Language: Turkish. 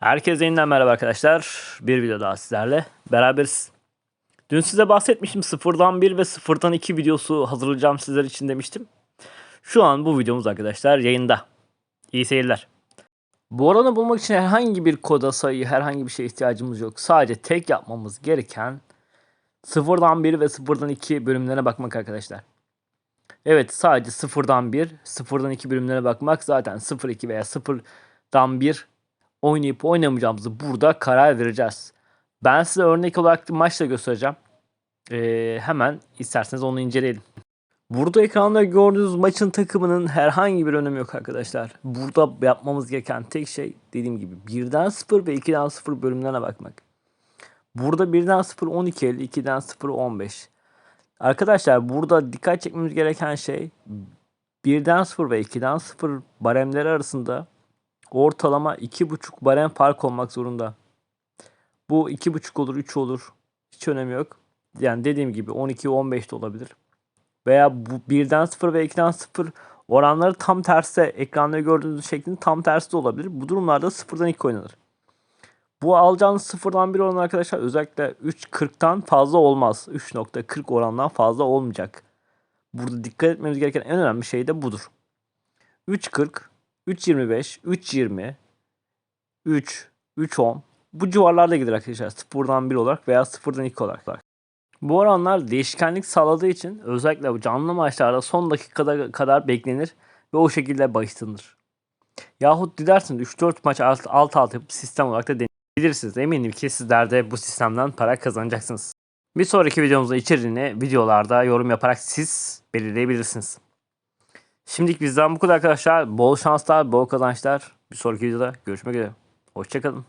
Herkese yeniden merhaba arkadaşlar. Bir video daha sizlerle beraberiz. Dün size bahsetmiştim sıfırdan 1 ve sıfırdan 2 videosu hazırlayacağım sizler için demiştim. Şu an bu videomuz arkadaşlar yayında. İyi seyirler. Bu oranı bulmak için herhangi bir koda sayı, herhangi bir şeye ihtiyacımız yok. Sadece tek yapmamız gereken sıfırdan 1 ve sıfırdan 2 bölümlerine bakmak arkadaşlar. Evet sadece sıfırdan 1, sıfırdan 2 bölümlerine bakmak zaten 0-2 veya sıfırdan 1 oynayıp oynamayacağımızı burada karar vereceğiz. Ben size örnek olarak bir maçla göstereceğim. Ee, hemen isterseniz onu inceleyelim. Burada ekranda gördüğünüz maçın takımının herhangi bir önemi yok arkadaşlar. Burada yapmamız gereken tek şey dediğim gibi 1'den 0 ve 2'den 0 bölümlerine bakmak. Burada 1'den 0 12 50, 2'den 0 15. Arkadaşlar burada dikkat çekmemiz gereken şey 1'den 0 ve 2'den 0 baremleri arasında ortalama 2,5 barem fark olmak zorunda. Bu 2,5 olur, 3 olur. Hiç önemi yok. Yani dediğim gibi 12, 15 de olabilir. Veya bu 1'den 0 ve 2'den 0 oranları tam tersi ekranda gördüğünüz şeklin tam tersi de olabilir. Bu durumlarda 0'dan 2 oynanır. Bu alacağınız 0'dan 1 oran arkadaşlar özellikle 3.40'tan fazla olmaz. 3.40 orandan fazla olmayacak. Burada dikkat etmemiz gereken en önemli şey de budur. 3.40 3.25, 3.20, 3, 3.10 bu civarlarda gider arkadaşlar. Sıfırdan 1 olarak veya sıfırdan 2 olarak. Bu oranlar değişkenlik sağladığı için özellikle canlı maçlarda son dakikada kadar beklenir ve o şekilde bahislanır. Yahut dilerseniz 3-4 maç alt alt alt yapıp sistem olarak da deneyebilirsiniz. Eminim ki sizler de bu sistemden para kazanacaksınız. Bir sonraki videomuzda içeriğini videolarda yorum yaparak siz belirleyebilirsiniz. Şimdilik bizden bu kadar arkadaşlar. Bol şanslar, bol kazançlar. Bir sonraki videoda görüşmek üzere. Hoşçakalın.